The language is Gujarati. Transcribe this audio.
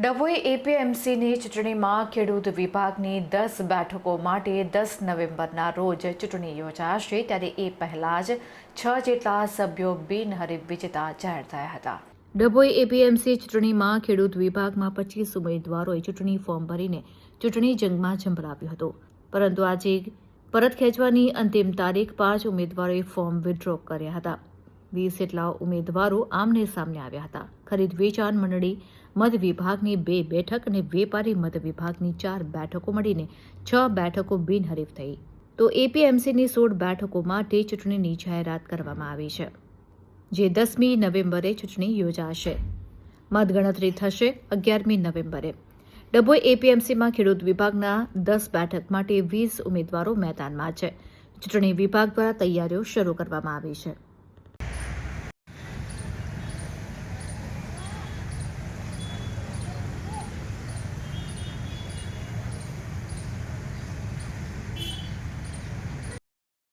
ડભોઈ એપીએમસીની ચૂંટણીમાં ખેડૂત વિભાગની દસ બેઠકો માટે દસ નવેમ્બરના રોજ ચૂંટણી યોજાશે ત્યારે એ પહેલાં જ છ જેટલા સભ્યો બિનહરીફ વિજેતા જાહેર થયા હતા. ડભોઈ એપીએમસી ચૂંટણીમાં ખેડૂત વિભાગમાં પચીસ ઉમેદવારોએ ચૂંટણી ફોર્મ ભરીને ચૂંટણી જંગમાં ઝંપલાવ્યો હતું. પરંતુ આજે પરત ખેંચવાની અંતિમ તારીખ પાંચ ઉમેદવારોએ ફોર્મ વિથડ્રો કર્યા હતા. વીસ જેટલા ઉમેદવારો આમને સામને આવ્યા હતા. ખરીદ વેચાણ મંડળી મત વિભાગની બે બેઠક અને વેપારી મત વિભાગની ચાર બેઠકો મળીને છ બેઠકો બિનહરીફ થઈ. તો એપીએમસીની સોળ બેઠકો માટે ચૂંટણીની જાહેરાત કરવામાં આવી છે, જે દસમી નવેમ્બરે ચૂંટણી યોજાશે. મતગણતરી થશે અગિયારમી નવેમ્બરે. ડભોઈ એપીએમસીમાં ખેડૂત વિભાગના દસ બેઠક માટે વીસ ઉમેદવારો મેદાનમાં છે. ચૂંટણી વિભાગ દ્વારા તૈયારીઓ શરૂ કરવામાં આવી છે.